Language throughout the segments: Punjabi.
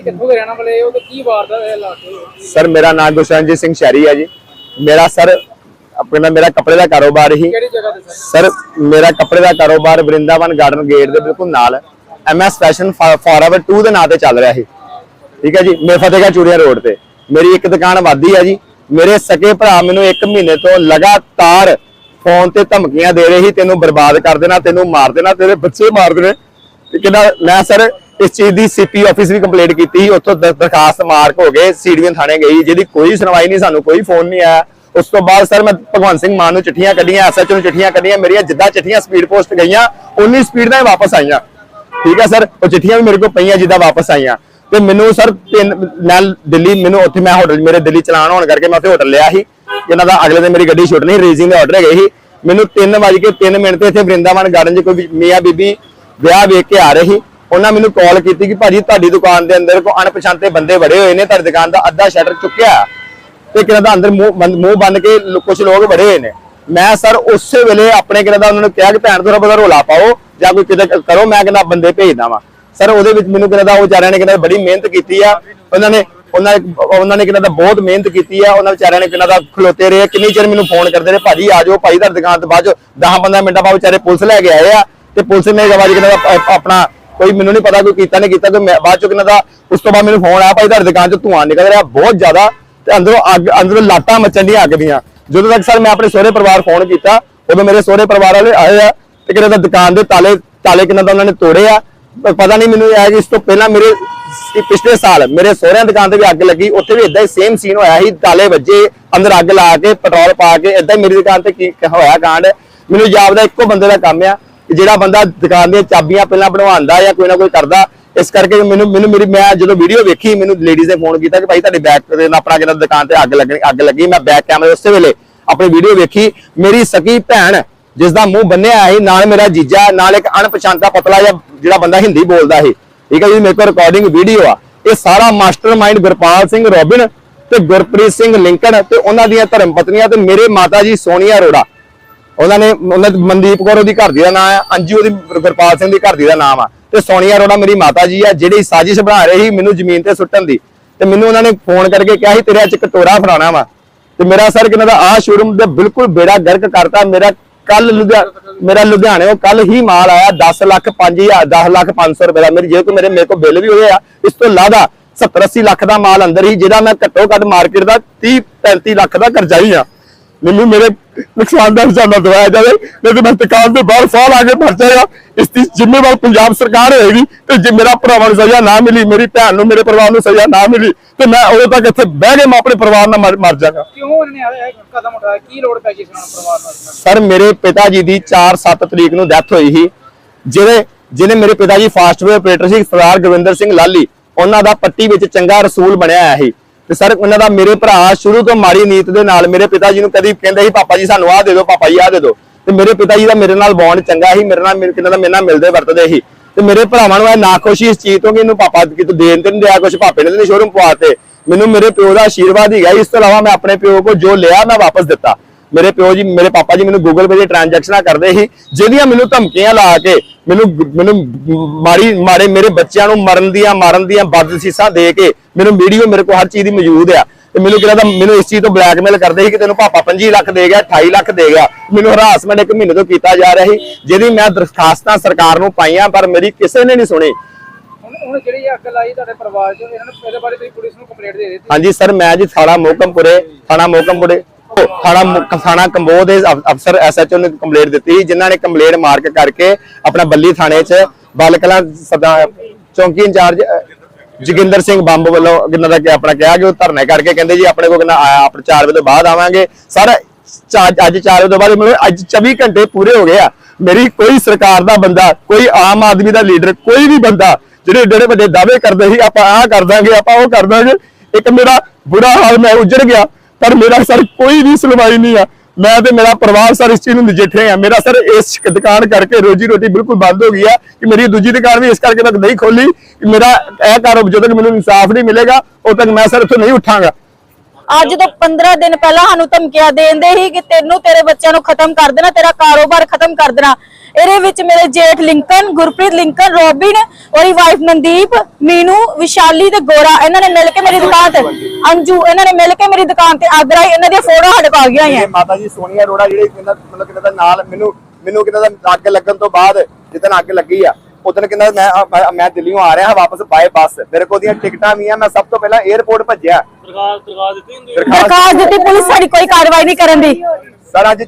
ਤੇ ਕਿੱਥੋਂ ਦੇ ਰਹਿਣ ਵਾਲੇ ਹੋ ਤੇ ਕੀ ਵਾਰਦਾਤ ਹੈ ਇਲਾਕੇ ਸਰ ਮੇਰਾ ਨਾਮ ਗੁਸ਼ਰਨਜੀਤ ਸਿੰਘ ਸ਼ਹਿਰੀ ਹੈ ਜੀ। ਮੇਰਾ ਸਰ ਆਪਣਾ ਮੇਰਾ ਕੱਪੜੇ ਦਾ ਕਾਰੋਬਾਰ ਹੀ। ਕਿਹੜੀ ਜਗ੍ਹਾ ਤੇ ਸਰ? ਮੇਰਾ ਕੱਪੜੇ ਦਾ ਕਾਰੋਬਾਰ ਵਰਿੰਦਾਵਨ ਗਾਰਡਨ ਗੇਟ ਦੇ ਬਿਲਕੁਲ ਨਾਲ। ਐਮਐਸ ਫੈਸ਼ਨ ਫॉरਐਵਰ 2 ਦੇ ਨਾਂ ਤੇ ਚੱਲ ਰਿਹਾ ਸੀ ਠੀਕ ਹੈ ਜੀ? ਮੇ ਫਤਿਹਗੜ੍ਹ ਚੂੜੀਆਂ ਰੋਡ ਤੇ। ਮੇਰੀ ਇੱਕ ਦੁਕਾਨ ਵਾਦੀ ਹੈ ਜੀ। ਮੇਰੇ ਸਕੇ ਭਰਾ ਮੈਨੂੰ 1 ਮਹੀਨੇ ਤੋਂ ਲਗਾਤਾਰ ਫੋਨ ਤੇ ਧਮਕੀਆਂ ਦੇ ਰਹੇ ਸੀ ਤੈਨੂੰ ਬਰਬਾਦ ਕਰ ਦੇਣਾ ਤੈਨੂੰ ਮਾਰ ਦੇਣਾ ਤੇਰੇ ਬੱਚੇ ਮਾਰ ਦੇਣੇ। ਤੇ ਕਹਿੰਦਾ ਮੈਂ ਸਰ ਇਸ ਚੀਜ਼ ਦੀ ਸੀਪੀ ਆਫਿਸ ਵੀ ਕੰਪਲੀਟ ਕੀਤੀ ਸੀ ਉੱਥੋਂ ਦਰ- ਦਰਖਾਸਤ ਮਾਰਕ ਹੋ ਗਏ ਸੀਡੀਐਨ ਥਾਣੇ ਗਈ, ਜਿਹਦੀ ਕੋਈ ਸੁਣਵਾਈ ਨਹੀਂ, ਸਾਨੂੰ ਕੋਈ ਫੋਨ ਨਹੀਂ ਆਇਆ। ਉਸ ਤੋਂ ਬਾਅਦ ਸਰ ਮੈਂ ਭਗਵੰਤ ਸਿੰਘ ਮਾਨ ਨੂੰ ਚਿੱਠੀਆਂ ਕੱਢੀਆਂ ਐਸਐਚਓ ਨੂੰ ਚਿੱਠੀਆਂ ਕੱਢੀਆਂ, ਮੇਰੀਆਂ ਜਿੱਦਾਂ ਚਿੱਠੀਆਂ ਸਪੀਡ ਪੋਸਟ ਗਈਆਂ, ਉਨੀ ਸਪੀਡ ਨਾਲ ਵਾਪਸ ਆਈਆਂ। ਠੀਕ ਹੈ ਸਰ? ਉਹ ਚਿੱਠੀਆਂ ਵੀ ਮੇਰੇ ਕੋਲ ਪਈਆਂ ਜਿੱਦਾਂ ਵਾਪਸ ਆਈਆਂ। ਤੇ ਮੈਨੂੰ ਸਰ ਤਿੰਨ ਮੈਂ ਦਿੱਲੀ, ਮੈਨੂੰ ਉੱਥੇ ਮੈਂ ਹੋਟਲ ਮੇਰੇ ਦਿੱਲੀ ਚਲਾਨ ਹੋਣ ਕਰਕੇ ਮੈਂ ਉੱਥੇ ਹੋਟਲ ਲਿਆ ਸੀ। ਇਹਨਾਂ ਦਾ ਅਗਲੇ ਦਿਨ ਮੇਰੀ ਗੱਡੀ ਛੁੱਟਣੀ ਰੇਜਿੰਗ ਦੇ ਆਰਡਰ ਹੈਗੇ ਸੀ। ਮੈਨੂੰ 3:03 ਮਿੰਟ ਤੇ ਇੱਥੇ ਵਰਿੰਦਾਵਨ ਗਾਰਡਨ 'ਚ ਕੋਈ ਮੀਆਂ ਬੀਬੀ ਵਿਆਹ ਵੇਖ ਕੇ ਆ ਰਹੇ। ਸੀ ਉਹਨਾਂ ਮੈਨੂੰ ਕਾਲ ਕੀਤੀ ਕਿ ਭਾਜੀ ਤੁਹਾਡੀ ਦੁਕਾਨ ਦੇ ਅੰਦਰ ਕੋ ਅਣਪਛਾਤੇ ਬੰਦੇ ਵੜੇ ਹੋਏ ਨੇ, ਤੁਹਾਡੀ ਦੁਕਾਨ ਦਾ ਅੱਧਾ ਸ਼ਟਰ ਚੁੱਕਿਆ ਤੇ ਕਿਹਨਾਂ ਦਾ ਅੰਦਰ ਮੂੰਹ ਬੰਦ- ਕੇ ਕੁਝ ਲੋਕ ਵੜੇ ਹੋਏ ਨੇ। ਮੈਂ ਸਰ ਉਸੇ ਵੇਲੇ ਆਪਣੇ ਕਿਹਨਾਂ ਦਾ ਉਹਨਾਂ ਨੂੰ ਕਿਹਾ ਕਿ ਭੈਣ ਥੋੜਾ ਬਹੁਤਾ ਰੋਲਾ ਪਾਓ ਜਾਂ ਕੋਈ ਕਿਤੇ ਕਰੋ, ਮੈਂ ਕਹਿੰਦਾ ਬੰਦੇ ਭੇਜਦਾ ਵਾਂ ਸਰ ਉਹਦੇ ਵਿੱਚ ਮੈਨੂੰ ਕਿਹਨਾਂ ਦਾ ਉਹ ਵਿਚਾਰਿਆਂ ਨੇ ਕਿਹਨਾਂ ਬੜੀ ਮਿਹਨਤ ਕੀਤੀ ਆ। ਉਹਨਾਂ ਨੇ, ਉਹਨਾਂ ਉਹਨਾਂ ਨੇ ਕਿਹਨਾਂ ਦਾ ਬਹੁਤ ਮਿਹਨਤ ਕੀਤੀ ਆ। ਉਹਨਾਂ ਵਿਚਾਰਿਆਂ ਨੇ ਕਿਹਨਾਂ ਦਾ ਖਲੋਤੇ ਰਹੇ ਕਿੰਨੀ ਚਿਰ ਮੈਨੂੰ ਫੋਨ ਕਰਦੇ ਰਹੇ, ਭਾਜੀ ਆ ਜਾਓ ਭਾਈ ਤੁਹਾਡੀ ਦੁਕਾਨ ਤੋਂ ਬਾਅਦ 10 15 ਮਿੰਟਾਂ ਬਾਅਦ ਵਿਚਾਰੇ ਪੁਲਿਸ ਲੈ ਕੇ ਆਏ ਆ ਤੇ ਪੁਲਿਸ ਨੇ ਜਵਾਜ ਕਿਹਨਾਂ ਦਾ ਆਪਣਾ ਕੋਈ ਮੈਨੂੰ ਨਹੀਂ ਪਤਾ ਕੋਈ ਕੀਤਾ ਨਹੀਂ ਕੀਤਾ ਕੋਈ ਬਾਅਦ ਚੋਂ ਕਿਹਨਾਂ ਦਾ, ਉਸ ਤੋਂ ਬਾਅਦ ਮੈਨੂੰ ਫੋਨ ਆਇਆ, ਭਾਈ ਤੁਹਾਡੀ ਦੁਕਾਨ 'ਚ ਧੂਆਂ ਨਿਕਲ ਰਿਹਾ ਬਹੁਤ ਜ਼ਿਆਦਾ, ਤੇ ਅੰਦਰੋਂ ਅੱਗ, ਅੰਦਰੋਂ ਲਾਟਾਂ ਮੱਚਣ ਦੀਆਂ ਅੱਗ ਦੀਆਂ। ਜਦੋਂ ਤੱਕ ਸਰ ਮੈਂ ਆਪਣੇ ਸਹੁਰੇ ਪਰਿਵਾਰ ਫੋਨ ਕੀਤਾ, ਉਦੋਂ ਮੇਰੇ ਸਹੁਰੇ ਪਰਿਵਾਰ ਵਾਲੇ ਆਏ ਆ, ਤੇ ਕਿਹਨਾਂ ਦਾ ਦੁਕਾਨ ਦੇ ਤਾਲੇ ਤਾਲੇ ਕਿਹਨਾਂ ਦਾ ਉਹਨਾਂ ਨੇ ਤੋੜੇ ਆ ਪਤਾ ਨਹੀਂ ਮੈਨੂੰ ਇਹ ਕਿ ਇਸ ਤੋਂ ਪਹਿਲਾਂ ਮੇਰੇ ਪਿਛਲੇ ਸਾਲ ਮੇਰੇ ਸਹੁਰਿਆਂ ਦੀ ਦੁਕਾਨ ਤੇ ਵੀ ਅੱਗ ਲੱਗੀ, ਉੱਥੇ ਵੀ ਇਦਾਂ ਹੀ ਸੇਮ ਸੀਨ ਹੋਇਆ ਸੀ, ਤਾਲੇ ਵੱਜੇ, ਅੰਦਰ ਅੱਗ ਲਾ ਕੇ ਪੈਟਰੋਲ ਪਾ ਕੇ ਇਦਾਂ ਹੀ ਮੇਰੀ ਦੁਕਾਨ ਤੇ ਕੀ, ਹੋਇਆ ਕਾਂਡ। ਮੈਨੂੰ ਜਾਪਦਾ ਇੱਕੋ ਬੰਦੇ ਦਾ ਕੰਮ ਆ ਕਿ ਜਿਹੜਾ ਬੰਦਾ ਦੁਕਾਨ ਦੀਆਂ ਚਾਬੀਆਂ ਪਹਿਲਾਂ ਬਣਵਾਉਂਦਾ ਜਾਂ ਕੋਈ ਨਾ ਕੋਈ ਕਰਦਾ, ਇਸ ਕਰਕੇ ਮੈਨੂੰ ਮੈਨੂੰ ਮੇਰੀ ਮੈਂ ਜਦੋਂ ਵੀਡੀਓ ਵੇਖੀ, ਮੈਨੂੰ ਲੇਡੀਜ਼ ਨੇ ਫੋਨ ਕੀਤਾ ਕਿ ਭਾਈ ਤੁਹਾਡੀ ਬੈਕ ਦੇ ਆਪਣਾ ਕਿਹਨਾਂ ਦੁਕਾਨ ਤੇ ਅੱਗ ਲੱਗਣੀ ਅੱਗ ਲੱਗੀ, ਮੈਂ ਬੈਕ ਕੈਮਰੇ ਉਸੇ ਵੇਲੇ ਆਪਣੀ ਵੀਡੀਓ ਵੇਖੀ। ਮੇਰੀ ਸਕੀ ਭੈਣ ਜਿਸ ਦਾ ਮੂੰਹ ਬੰਨਿਆ ਸੀ, ਨਾਲ ਮੇਰਾ ਜੀਜਾ, ਨਾਲ ਇੱਕ ਅਣਪਛਾਤਾ ਪਤਲਾ ਜਿਹਾ ਜਿਹੜਾ ਬੰਦਾ ਹਿੰਦੀ ਬੋਲਦਾ ਸੀ। ਠੀਕ ਹੈ ਜੀ, ਮੇਰੇ ਕੋਲ ਰਿਕਾਰਡਿੰਗ ਵੀਡੀਓ ਆ। ਇਹ ਸਾਰਾ ਮਾਸਟਰਮਾਈਂਡ ਗੁਰਪਾਲ ਸਿੰਘ ਰੋਬਿਨ ਤੇ ਗੁਰਪ੍ਰੀਤ ਸਿੰਘ ਲਿੰਕਨ ਤੇ ਉਹਨਾਂ ਦੀਆਂ ਧਰਮ ਪਤਨੀਆਂ ਤੇ ਮੇਰੇ ਮਾਤਾ ਜੀ ਸੋਨੀਆ ਅਰੋੜਾ। ਉਹਨਾਂ ਨੇ, ਉਹਨਾਂ ਮਨਦੀਪ ਕੌਰ ਉਹਦੀ ਘਰ ਦੀ ਦਾ ਨਾਮ ਆ, ਅੰਜੂ ਉਹਦੀ ਗੁਰਪਾਲ ਸਿੰਘ ਦੀ ਘਰ ਦੀ ਦਾ ਨਾਮ ਆ ਤੇ ਸੋਨੀਆ ਅਰੋੜਾ ਮੇਰੀ ਮਾਤਾ ਜੀ ਆ, ਜਿਹੜੀ ਸਾਜ਼ਿਸ਼ ਬਣਾ ਰਹੀ ਸੀ ਮੈਨੂੰ ਜ਼ਮੀਨ ਤੇ ਸੁੱਟਣ ਦੀ। ਤੇ ਮੈਨੂੰ ਉਹਨਾਂ ਨੇ ਫੋਨ ਕਰਕੇ ਕਿਹਾ ਸੀ, ਤੇਰੇ ਅੱਜ ਕਟੋਰਾ ਫੜਾਣਾ ਵਾ। ਤੇ ਮੇਰਾ ਸਰ ਕਿਨਾਂ ਦਾ ਆ ਸ਼ੋਰੂਮ ਦੇ ਬਿਲਕੁਲ ਬੇੜਾ ਗਰਕ ਕਰਤਾ, ਮੇਰਾ ਕੱਲ ਲੁਧਿਆਣਾ ਮੇਰਾ ਲੁਧਿਆਣੇੋਂ ਕੱਲ ਹੀ ਮਾਲ ਆਇਆ 10 ਲੱਖ 5000 10 ਲੱਖ 500 ਰੁਪਏ ਦਾ। ਮੇਰੀ ਜੇ ਕੋਈ ਮੇਰੇ ਮੇਰੇ ਕੋਲ ਬਿੱਲ ਵੀ ਹੋਇਆ, ਇਸ ਤੋਂ ਇਲਾਵਾ 70 80 ਲੱਖ ਦਾ ਮਾਲ ਅੰਦਰ ਹੀ, ਜਿਹਦਾ ਮੈਂ ਘੱਟੋ ਘੱਟ ਮਾਰਕੀਟ ਦਾ 30 35 ਲੱਖ ਦਾ ਕਰਜਾਈ ਆ। ਮੈਨੂੰ ਮੇਰੇ ਨੁਕਸਾਨ ਦਾ ਹਿਸਾਬ ਦਵਾਇਆ ਜਾਵੇ ਨਹੀਂ ਤੇ ਮੈਂ ਦੁਕਾਨ ਦੇ ਬਾਹਰ ਸਾਹ ਲਾ ਕੇ ਮਰ ਜਾਏਗਾ। ਇਸ ਦੀ ਜ਼ਿੰਮੇਵਾਰ ਪੰਜਾਬ ਸਰਕਾਰ ਹੋਏਗੀ ਤੇ ਜੇ ਮੇਰਾ ਭਰਾਵਾਂ ਨੂੰ ਸਜ਼ਾ ਨਾ ਮਿਲੀ ਮੇਰੀ ਭੈਣ ਨੂੰ ਮੇਰੇ ਪਰਿਵਾਰ ਨੂੰ ਸਜ਼ਾ ਨਾ ਮਿਲੀ ਤੇ ਮੈਂ ਉਦੋਂ ਤੱਕ ਇੱਥੇ ਬਹਿ ਕੇ ਮੈਂ ਆਪਣੇ ਪਰਿਵਾਰ ਨਾਲ ਮਰ- ਜਾਗਾ। ਕਿਉਂ ਇਹਨਾਂ ਨੇ ਇਹ ਕਦਮ ਉਠਾਇਆ? ਕੀ ਲੋੜ ਪੈ ਗਈ ਸੀ ਉਹਨਾਂ ਨੂੰ ਪਰਿਵਾਰ ਨਾਲ ਸਰ ਮੇਰੇ ਪਿਤਾ ਜੀ ਦੀ 4-7 ਤਰੀਕ ਨੂੰ ਡੈਥ ਹੋਈ ਸੀ। ਜਿਹਦੇ ਜਿਹਨੇ ਮੇਰੇ ਪਿਤਾ ਜੀ ਫਾਸਟਵੇਅਰ ਆਪਰੇਟਰ ਸੀ ਸਰਦਾਰ ਗਵਿੰਦਰ ਸਿੰਘ ਲਾਲੀ ਉਹਨਾਂ ਦਾ ਪੱਟੀ ਵਿੱਚ ਚੰਗਾ ਰਸੂਲ ਬਣਿਆ ਹੋਇਆ ਸੀ। ਤੇ ਸਰ, ਉਹਨਾਂ ਦਾ ਮੇਰੇ ਭਰਾ ਸ਼ੁਰੂ ਤੋਂ ਮਾੜੀ ਨੀਤ ਦੇ ਨਾਲ ਮੇਰੇ ਪਿਤਾ ਜੀ ਨੂੰ ਕਦੀ ਕਹਿੰਦੇ ਸੀ, ਪਾਪਾ ਜੀ, ਸਾਨੂੰ ਆਹ ਦੇ ਦਿਓ, ਪਾਪਾ ਜੀ, ਆਹ ਦੇ ਦਿਓ। ਤੇ ਮੇਰੇ ਪਿਤਾ ਜੀ ਦਾ ਮੇਰੇ ਨਾਲ ਬੌਂਡ ਚੰਗਾ ਸੀ, ਮੇਰੇ ਨਾਲ ਮੇਰੇ ਕਿੰਨਾ ਦਾ ਮੇਰੇ ਨਾਲ ਮਿਲਦੇ ਵਰਤਦੇ ਸੀ। ਤੇ ਮੇਰੇ ਭਰਾਵਾਂ ਨੂੰ ਇਹ ਨਾ ਖੁਸ਼ੀ ਇਸ ਚੀਜ਼ ਤੋਂ ਕਿ ਇਹਨੂੰ ਪਾਪਾ ਕਿਤੋਂ ਦੇਣ ਤੇ ਨਹੀਂ ਦਿਆ ਕੁਝ ਪਾਪੇ ਨੇ ਤੇ ਸ਼ੋਰੂਮ ਪਵਾਤੇ ਮੈਨੂੰ ਮੇਰੇ ਪਿਓ ਦਾ ਆਸ਼ੀਰਵਾਦ ਹੀ ਗਿਆ। ਇਸ ਤੋਂ ਇਲਾਵਾ ਮੈਂ ਆਪਣੇ ਪਿਓ ਕੋ ਜੋ ਲਿਆ, ਮੈਂ ਵਾਪਸ ਦਿੱਤਾ। ਮੇਰੇ ਪਿਓ ਜੀ, ਮੇਰੇ ਪਾਪਾ ਜੀ ਮੈਨੂੰ ਗੂਗਲ ਪੇ ਦੇ ਟ੍ਰਾਂਜੈਕਸ਼ਨਾਂ ਕਰਦੇ ਸੀ, ਜਿਹਦੀਆਂ ਮੈਨੂੰ ਧਮਕੀਆਂ ਲਾ ਕੇ ਮੈਨੂੰ ਮੈਨੂੰ ਮਾੜੀ ਮਾੜੇ ਮੇਰੇ ਬੱਚਿਆਂ ਨੂੰ ਮਰਨ ਦੀਆਂ ਮਾਰਨ ਦੀਆਂ ਬਦਸੀਸਾਂ ਦੇ ਕੇ ਮੈਨੂੰ ਵੀਡੀਓ ਮੇਰੇ ਕੋਲ ਹਰ ਚੀਜ਼ ਦੀ ਮੌਜੂਦ ਆ। ਤੇ ਮੈਨੂੰ ਕਿਹਾ ਤਾਂ ਮੈਨੂੰ ਇਸ ਚੀਜ਼ ਤੋਂ ਬਲੈਕਮੇਲ ਕਰਦੇ ਸੀ ਕਿ ਤੈਨੂੰ ਪਾਪਾ 25 ਲੱਖ ਦੇ ਗਿਆ 28 ਲੱਖ ਦੇ ਗਿਆ। ਮੈਨੂੰ ਹਰਾਸਮੈਂਟ ਇੱਕ ਮਹੀਨੇ ਤੋਂ ਕੀਤਾ ਜਾ ਰਿਹਾ ਸੀ ਜਿਹਦੀ ਮੈਂ ਦਰਖਾਸਤਾਂ ਸਰਕਾਰ ਨੂੰ ਪਾਈਆਂ ਪਰ ਮੇਰੀ ਕਿਸੇ ਨੇ ਨਹੀਂ ਸੁਣੀ। ਹੁਣ ਹੁਣ ਜਿਹੜੀ ਇਹ ਅੱਗ ਲਾਈ ਤੁਹਾਡੇ ਪਰਿਵਾਰ 'ਚ ਇਹਨਾਂ ਨੂੰ ਇਹਦੇ ਬਾਰੇ ਤੁਸੀਂ ਪੁਲਿਸ ਨੂੰ ਕੰਪਲੇਂਟ ਦੇ ਦਿੱਤੀ। ਹਾਂਜੀ ਸਰ ਮੈਂ ਜੀ ਥਾਣਾ ਮੋਕਮਪੁਰੇ ਥਾਣਾ ਮੋਕਮਪੁਰੇ। ਥਾਣਾ ਥਾਣਾ ਕੰਬੋ ਦੇ ਅਫਸਰ ਐਸਐਚਓ ਨੇ ਕੰਪਲੇਂਟ ਦਿੱਤੀ ਸੀ, ਜਿਨ੍ਹਾਂ ਨੇ ਕੰਪਲੇਂਟ ਮਾਰਕ ਕਰਕੇ ਆਪਣਾ ਬੱਲੀ ਥਾਣੇ 'ਚ ਬਾਲਕਲਾ ਸਦਾ ਚੌਂਕੀ ਇੰਚਾਰਜ ਅ, ਸਿੰਘ ਬੰਬ ਵੱਲੋਂ ਕਿੰਨਾ ਦਾ ਆਪਣਾ ਕਿਹਾ ਕਿ ਉਹ ਧਰਨੇ ਕਰਕੇ ਕਹਿੰਦੇ ਜੀ ਆਪਣੇ ਕੋਲ ਕਿੰਨਾ ਆਪਣੇ 4 ਵਜੇ ਤੋਂ ਬਾਅਦ ਆਵਾਂਗੇ। ਸਰ ਅੱਜ 4 ਵਜੇ ਤੋਂ ਬਾਅਦ ਮੈਨੂੰ ਅੱਜ 24 ਘੰਟੇ ਪੂਰੇ ਹੋ ਗਏ ਆ। ਮੇਰੀ ਕੋਈ ਸਰਕਾਰ ਦਾ ਬੰਦਾ ਕੋਈ ਆਮ ਆਦਮੀ ਦਾ ਲੀਡਰ ਕੋਈ ਵੀ ਬੰਦਾ ਜਿਹੜੇ ਏਡੇ ਵੱਡੇ ਦਾਅਵੇ ਕਰਦੇ ਸੀ ਆਪਾਂ ਆਹ ਕਰ ਦਾਂਗੇ ਆਪਾਂ ਉਹ ਕਰ ਦਾਂਗੇ। ਇੱਕ ਮੇਰਾ ਬੁਰਾ ਹਾਲ ਮੈਂ ਉੱਜੜ ਗਿਆ। ਪਰ ਮੇਰਾ ਸਰ ਕੋਈ ਵੀ ਸੁਣਵਾਈ ਨਹੀਂ ਆ। ਮੈਂ ਤੇ ਮੇਰਾ ਪਰਿਵਾਰ ਸਰ ਇਸ ਚੀਜ਼ ਨੂੰ ਨਜਿੱਠੇ ਆ। ਮੇਰਾ ਸਰ ਇਸ ਦੁਕਾਨ ਕਰਕੇ ਰੋਜੀ ਰੋਟੀ ਬਿਲਕੁਲ ਬੰਦ ਹੋ ਗਈ ਆ ਕਿ ਮੇਰੀ ਦੂਜੀ ਦੁਕਾਨ ਵੀ ਇਸ ਕਰਕੇ ਤੱਕ ਨਹੀਂ ਖੋਲੀ ਕਿ ਮੇਰਾ ਇਹ ਕਾਰੋਬਾਰ ਜਦੋਂ ਤੱਕ ਮੈਨੂੰ ਇਨਸਾਫ ਨਹੀਂ ਮਿਲੇਗਾ, ਉਦੋਂ ਤੱਕ ਮੈਂ ਸਰ ਇੱਥੋਂ ਨਹੀਂ ਉੱਠਾਂਗਾ। ਅੱਜ ਤੋਂ 15 ਦਿਨ ਪਹਿਲਾਂ ਸਾਨੂੰ ਧਮਕੀਆਂ ਦੇਂਦੇ ਸੀ ਕਿ ਤੈਨੂੰ ਤੇਰੇ ਬੱਚਿਆਂ ਨੂੰ ਖਤਮ ਕਰ ਦੇਣਾ, ਤੇਰਾ ਕਾਰੋਬਾਰ ਖਤਮ ਕਰ ਦੇਣਾ। ਇਹਦੇ ਵਿੱਚ ਮੇਰੇ ਜੇਠ ਲਿੰਕਨ ਗੁਰਪ੍ਰੀਤ ਲਿੰਕਨ ਰੋਬਿਨ ਉਹਦੀ ਵਾਈਫ ਮਨਦੀਪ ਮੀਨੂ ਵਿਸ਼ਾਲੀ ਤੇ ਗੋਰਾ ਇਹਨਾਂ ਨੇ ਮਿਲ ਕੇ ਮੇਰੀ ਦੁਕਾਨ ਤੇ ਅੰਜੂ ਇਹਨਾਂ ਨੇ ਮਿਲ ਕੇ ਮੇਰੀ ਦੁਕਾਨ ਤੇ ਅੱਗ ਲਾਈ ਇਹਨਾਂ ਦੀਆਂ ਫੋਟੋ ਸਾਡੇ ਕੋਲ ਆ ਗਈਆਂ ਹੋਈਆਂ। ਮਾਤਾ ਜੀ ਸੋਨੀਆ ਅਰੋੜਾ ਜਿਹੜੇ ਕਿੰਨਾ ਮਤਲਬ ਕਿੰਨਾ ਦਾ ਨਾਲ ਮੈਨੂੰ ਮੈਨੂੰ ਕਿੰਨਾ ਦਾ ਅੱਗ ਲੱਗਣ ਤੋਂ ਬਾਅਦ ਜਿੱਦਣ ਅੱਗ ਲੱਗੀ ਆ ਉਦੋਂ ਕਿੰਨਾ ਮੈਂ ਮੈਂ- ਮੈਂ ਦਿੱਲੀੋਂ ਆ ਰਿਹਾ ਵਾਪਸ ਬਾਏ ਬੱਸ ਮੇਰੇ ਕੋਲ ਦੀਆਂ ਟਿਕਟਾਂ ਵੀ ਆ ਮੈਂ ਸਭ ਤੋਂ ਪਹਿਲਾਂ 에어ਪੋਰਟ ਭੱਜਿਆ। ਦਰਖਾਸਤ ਦਿੱਤੀ ਹੁੰਦੀ ਦਰਖਾਸਤ ਦਿੱਤੀ ਪੁਲਿਸ ਸਾਡੀ ਕੋਈ ਕਾਰਵਾਈ ਨਹੀਂ ਕਰਨ ਦੀ। ਸਰ ਅੱਜ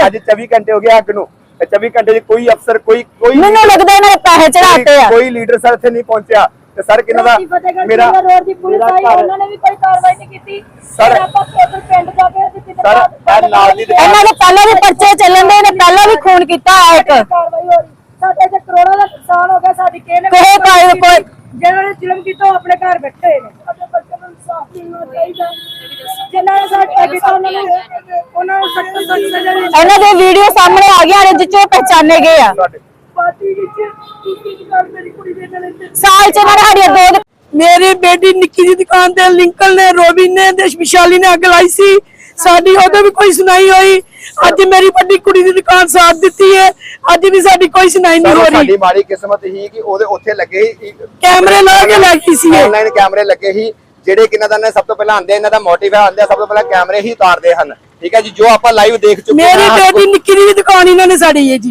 ਅੱਜ 24 ਘੰਟੇ ਹੋ ਗਏ ਅੱਗ ਨੂੰ। 24 ਘੰਟੇ 'ਚ ਕੋਈ ਅਫਸਰ ਕੋਈ ਕੋਈ ਮੈਨੂੰ ਲੱਗਦਾ ਇਹਨਾਂ ਨੇ ਪੈਸੇ ਚੜਾਤੇ ਆ। ਕੋਈ ਲੀਡਰ ਸਰ ਇੱਥੇ ਨਹੀਂ ਪਹੁੰਚਿਆ। ਤੇ ਸਰ ਕਿੰਨਾ ਦਾ ਮੇਰਾ ਰੋਡ ਦੀ ਪੁਲਿਸ ਆਈ ਉਹਨਾਂ ਨੇ ਵੀ ਕੋਈ ਕਾਰਵਾਈ ਨਹੀਂ ਕੀਤੀ। ਸਰ- ਆਪਾਂ ਉਧਰ ਪਿੰਡ ਜਾ ਕੇ ਅਸੀਂ ਕਿਤੇ ਸਰ, ਇਹ ਨਾਲ ਦੀ ਇਹਨਾਂ ਦੇ ਪਹਿਲਾਂ ਵੀ ਪਰਚੇ ਚੱਲਣ ਦੇ ਇਹਨੇ ਪਹਿਲਾਂ ਵੀ ਖੂਨ ਕੀਤਾ ਆ ਇੱਕ। ਕਾਰਵਾਈ ਹੋ ਰਹੀ। ਸਾਡੇ ਤੇ ਕਰੋੜਾਂ ਦਾ ਨੁਕਸਾਨ ਹੋ ਗਿਆ ਸਾਡੀ ਕਿਸੇ ਨੇ ਕੋਈ ਕਾਰਵਾਈ- ਕੋਈ- ਜਿਹਨਾਂ ਨੇ ਜ਼ੁਲਮ ਕੀਤਾ ਉਹ ਆਪਣੇ ਘਰ ਬੈਠੇ ਨੇ। ਆਪਣੇ ਬੱਚਿਆਂ ਨੂੰ ਇਨਸਾਫ ਮਿਲਣਾ ਚਾਹੀਦਾ। ਜਿਨ੍ਹਾਂ ਨੇ ਸਾਡੇ ਕੀਤਾ ਉਹਨਾਂ ਨੂੰ ਉਹਨਾਂ ਨੂੰ ਇਹਨਾਂ ਦੇ ਵੀਡੀਓ ਸਾਹਮਣੇ ਆ ਗਈਆਂ ਨੇ ਜਿੱਚੋਂ ਪਹਿਚਾਨੇ ਗਏ ਆ। ਮੇਰੀ ਸਾਲ ਚ ਨੇ ਸਾਡੀਆਂ ਦੋ ਮੇਰੀ ਬੇਟੀ ਨਿੱਕੀ ਦੀ ਦੁਕਾਨ ਤੇ ਲਿੰਕਲ ਨੇ ਰੋਬਿਨ ਨੇ ਤੇ ਵਿਸ਼ਾਲੀ ਨੇ ਅੱਗ ਲਾਈ ਸੀ। ਸਾਡੀ ਉਦੋਂ ਵੀ ਕੋਈ ਸੁਣਾਈ ਹੋਈ। ਅੱਜ ਮੇਰੀ ਵੱਡੀ ਕੁੜੀ ਦੀ ਦੁਕਾਨ ਸਾਥ ਦਿੱਤੀ ਹੈ। ਅੱਜ ਵੀ ਸਾਡੀ ਕੋਈ ਸੁਣਾਈ ਨਹੀਂ ਹੋ ਰਹੀ। ਸਾਡੀ ਮਾੜੀ ਕਿਸਮਤ ਹੀ ਕਿ ਉਹਦੇ ਉੱਥੇ ਲੱਗੇ ਹੀ ਕੈਮਰੇ ਲਾ ਕੇ ਲੈ ਗਈ ਸੀ। ਆਨਲਾਈਨ ਕੈਮਰੇ ਲੱਗੇ ਹੀ। ਜਿਹੜੇ ਕਿਨਾਂ ਦਾ ਨੇ ਸਭ ਤੋਂ ਪਹਿਲਾਂ ਆਂਦੇ ਇਹਨਾਂ ਦਾ ਮੋਟਿਵ ਹੈ ਆਂਦੇ ਸਭ ਤੋਂ ਪਹਿਲਾਂ ਕੈਮਰੇ ਹੀ ਉਤਾਰਦੇ ਹਨ। ਠੀਕ ਹੈ ਜੀ ਜੋ ਆਪਾਂ ਲਾਈਵ ਦੇਖ ਚੁੱਕੇ ਮੇਰੀ ਬੇਟੀ ਨਿੱਕੀ ਦੀ ਵੀ ਦੁਕਾਨ ਇਹਨਾਂ ਨੇ ਸਾੜੀ ਹੈ ਜੀ।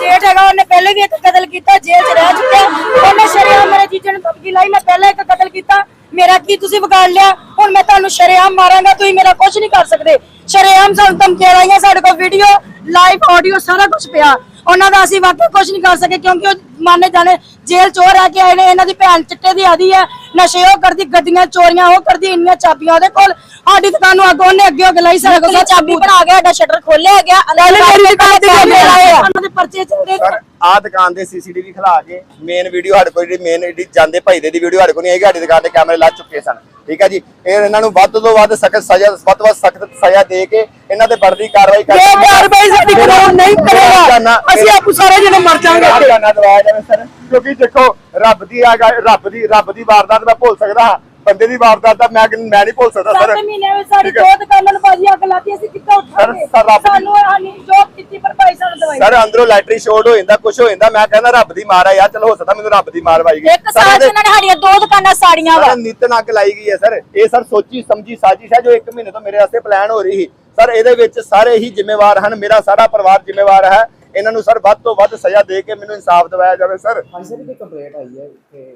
ਜੇਠ ਹੈਗਾ ਉਹਨੇ ਪਹਿਲੇ ਵੀ ਇੱਕ ਕਤਲ ਕੀਤਾ ਜੇਲ੍ਹ 'ਚ ਰਹਿ ਚੁੱਕਿਆ। ਉਹਨੇ ਸ਼ਰੇਆਮ ਮੇਰੇ ਜੀਜੇ ਨੂੰ ਧਮਕੀ ਲਾਈ ਮੈਂ ਪਹਿਲਾਂ ਇੱਕ ਕਤਲ ਕੀਤਾ। ਮੇਰਾ ਕੀ ਤੁਸੀਂ ਵਿਗਾੜ ਲਿਆ? ਹੁਣ ਮੈਂ ਤੁਹਾਨੂੰ ਸ਼ਰੇਆਮ ਮਾਰਾਂਗਾ ਤੁਸੀਂ ਮੇਰਾ ਕੁਝ ਨਹੀਂ ਕਰ ਸਕਦੇ। ਸ਼ਰੇਆਮ ਸਾਨੂੰ ਧਮਕੀਆਂ ਲਾਈਆਂ ਸਾਡੇ ਕੋਲ ਵੀਡੀਓ ਲਾਈਵ ਆਡੀਓ ਸਾਰਾ ਕੁਝ ਪਿਆ। ਉਹਨਾਂ ਦਾ ਅਸੀਂ ਵਾਕਿਆ ਕੁਝ ਨਹੀਂ ਕਰ ਸਕੇ ਕਿਉਂਕਿ ਉਹ ਮਾਨੇ ਜਾਣੇ ਜੇਲ੍ਹ ਚੋਰ ਰਹਿ ਕੇ ਆਏ ਨੇ ਇਹਨਾਂ ਦੀ ਭੈਣ ਚਿੱਟੇ ਦੀ ਆਦੀ ਹੈ ਨਸ਼ੇ ਉਹ ਕਰਦੀ ਗੱਡੀਆਂ ਚੋਰੀਆਂ ਉਹ ਕਰਦੀ ਇੰਨੀਆਂ ਚਾਬੀਆਂ ਉਹਦੇ ਕੋਲ। ਸਾਡੀ ਦੁਕਾਨ ਨੂੰ ਅੱਗੋਂ ਉਹਨੇ ਅੱਗੇ ਅੱਗੇ ਲਾਈ ਸਾਰਾ ਕੁਝ ਨਕਲੀ ਚਾਬੀ ਬਣਾ ਕੇ ਸਾਡਾ ਸ਼ਟਰ ਖੋਲਿਆ ਗਿਆ ਪਹਿਲੇ ਮੇਰੀ ਦੁਕਾਨ ਤੇ ਕੈਮਰੇ ਲਾਏ ਆ। ਉਹਨਾਂ ਦੇ ਪਰਚੇ ਚੱਲਦੇ ਸਰ ਆਹ ਦੁਕਾਨ ਦੇ ਸੀਸੀਟੀਵੀ ਖਿਲਾ ਕੇ ਮੇਨ ਵੀਡੀਓ ਸਾਡੇ ਕੋਲ ਜਿਹੜੀ ਮੇਨ ਜਿਹੜੀ ਜਾਂਦੇ ਭਾਈ ਦੇ ਦੀ ਵੀਡੀਓ ਸਾਡੇ ਕੋਲ ਨਹੀਂ ਹੈਗੀ ਸਾਡੀ ਦੁਕਾਨ ਤੇ ਕੈਮਰੇ ਲਾ ਚੁੱਕੇ ਸਨ। ਠੀਕ ਹੈ ਜੀ? ਇਹ ਇਹਨਾਂ ਨੂੰ ਵੱਧ ਤੋਂ ਵੱਧ ਸਖਤ ਸਜ਼ਾ ਵੱਧ ਤੋਂ ਵੱਧ ਸਖਤ ਸਜ਼ਾ ਦੇ ਕੇ ਇਹਨਾਂ ਤੇ ਬਣਦੀ ਕਾਰਵਾਈ ਜੇ ਕਾਰਵਾਈ ਸਾਡੀ ਕਾਨੂੰਨ ਨਹੀਂ ਕਰੇਗਾ ਅਸੀਂ ਆਪੂ ਸਾਰੇ ਜਣੇ ਮਰ ਜਾਵਾਂਗੇ। ਜਾਨਾ ਦਵਾਇਆ ਜਾਵੇ ਸਰ। ਕਿਉਂਕਿ ਦੇਖੋ ਰੱਬ ਦੀ ਆ ਰੱਬ ਦੀ ਰੱਬ ਦੀ ਵਾਰਦਾਤ ਮੈਂ ਭੁੱਲ ਸਕਦਾ ਹਾਂ। ਬੰਦੇ ਦੀ ਵਾਰਦਾਤ ਤਾਂ ਮੈਂ ਮੈਂ ਨਹੀਂ ਭੁੱਲ ਸਕਦਾ ਸਰ। ਸੱਤ ਮਹੀਨੇ ਵਿੱਚ ਸਾਡੀ ਠੀਕ ਹੈ। ਦੋ ਦੁਕਾਨਾਂ ਨੂੰ ਭਾਜੀ ਅੱਗ ਲਾਤੀ ਅਸੀਂ ਕਿੱਦਾਂ ਉਠਾਂਗੇ ਸਰ, ਰੱਬ ਦੀ- ਸਾਨੂੰ ਹਾਨੀ ਜੋਬ ਕੀਤੀ ਪਰ ਭਾਈ ਸਾਨੂੰ ਦਵਾਈ ਸਰ ਅੰਦਰੋਂ ਲੈਟਰੀ ਸ਼ੋਰਟ ਹੋ ਜਾਂਦਾ ਕੁਝ ਹੋ ਜਾਂਦਾ ਮੈਂ ਕਹਿੰਦਾ ਰੱਬ ਦੀ ਮਾਰ ਆ ਯਾਰ ਚਲੋ ਹੋ ਸਕਦਾ ਮੈਨੂੰ ਰੱਬ ਦੀ ਮਾਰ ਵਾਈ ਗਈ। ਇੱਕ ਸਾਲ ਚ ਇਹਨਾਂ ਨੇ ਸਾਡੀਆਂ ਦੋ ਦੁਕਾਨਾਂ ਸਾੜੀਆਂ ਵਾ। ਸਰ ਨਿਤਨ ਅੱਗ ਲਾਈ ਗਈ ਹੈ ਸਰ। ਇਹ ਸਰ ਸੋਚੀ ਸਮਝੀ ਸਾਜ਼ਿਸ਼ ਹੈ ਜੋ 1 ਮਹੀਨੇ ਤੋਂ ਮੇਰੇ ਵਾਸਤੇ ਪਲਾਨ ਹੋ ਰਹੀ ਸੀ। ਸਰ ਇਹਦੇ ਵਿੱਚ ਸਾਰੇ ਹੀ ਜ਼ਿੰਮੇਵਾਰ ਹਨ ਮੇਰਾ ਸਾਰਾ ਪਰਿਵਾਰ ਜ਼ਿੰਮੇਵਾਰ ਹੈ। ਇਹਨਾਂ ਨੂੰ ਸਰ ਵੱਧ ਤੋਂ ਵੱਧ ਸਜ਼ਾ ਦੇ ਕੇ ਮੈਨੂੰ ਇਨਸਾਫ ਦਿਵਾਇਆ ਜਾਵੇ ਸਰ। ਹਾਂਜੀ ਸਰ ਇੱਕ ਕੰਪਲੇਂਟ ਆਈ ਹੈ ਕਿ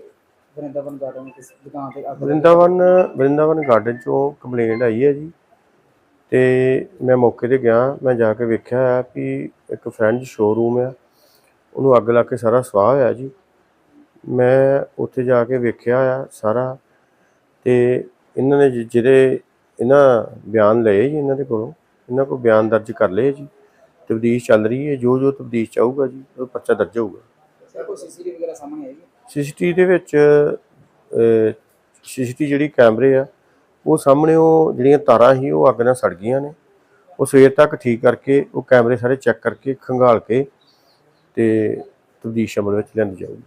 ਵਰਿੰਦਾਵਨ ਗਾਰਡਨ ਕਿਸ ਦੁਕਾਨ ਤੇ ਅੱਗ ਲੱਗੀ। ਵਰਿੰਦਾਵਨ ਵਰਿੰਦਾਵਨ ਗਾਰਡਨ ਚੋਂ ਕੰਪਲੇਂਟ ਆਈ ਹੈ ਜੀ। ਤੇ ਮੈਂ ਮੌਕੇ ਤੇ ਗਿਆ, ਮੈਂ ਜਾ ਕੇ ਵੇਖਿਆ ਆ ਕਿ ਇੱਕ ਫਰੈਂਚ ਸ਼ੋਰੂਮ ਆ। ਉਹਨੂੰ ਅੱਗ ਲਾ ਕੇ ਸਾਰਾ ਸਵਾਹ ਹੋਇਆ ਜੀ। ਮੈਂ ਉੱਥੇ ਜਾ ਕੇ ਵੇਖਿਆ ਆ ਸਾਰਾ। ਤੇ ਇਹਨਾਂ ਨੇ ਜਿ- ਜਿਹੜੇ ਇਹਨਾਂ ਬਿਆਨ ਲਏ ਜੀ ਇਹਨਾਂ ਦੇ ਕੋਲੋਂ, ਇਹਨਾਂ ਕੋਲ ਬਿਆਨ ਦਰਜ ਕਰ ਲਏ ਜੀ। ਤਬਦੀਸ਼ ਚੱਲ ਰਹੀ ਹੈ ਜੋ ਜੋ ਤਬਦੀਸ਼ ਚਾਹੂਗਾ ਜੀ, ਉਹ ਪਰਚਾ ਦਰਜ ਹੋਊਗਾ। ਕੋਈ ਸੀਸੀਟੀਵੀ ਵਗੈਰਾ ਸਾਹਮਣੇ ਆਏਗੀ ਸੀਸੀਟੀ ਦੇ ਵਿੱਚ ਸੀਸੀਟੀ ਜਿਹੜੀ ਕੈਮਰੇ ਆ, ਉਹ ਸਾਹਮਣੇ ਉਹ ਜਿਹੜੀਆਂ ਤਾਰਾਂ ਸੀ, ਉਹ ਅੱਗ ਨਾਲ ਸੜ ਗਈਆਂ ਨੇ। ਉਹ ਸਵੇਰ ਤੱਕ ਠੀਕ ਕਰਕੇ ਉਹ ਕੈਮਰੇ ਸਾਰੇ ਚੈੱਕ ਕਰਕੇ ਖੰਗਾਲ ਕੇ ਤੇ ਤਬਦੀਸ਼ ਅਮਲ ਵਿੱਚ ਲਿਆਂਦੀ ਜਾਊਗੀ।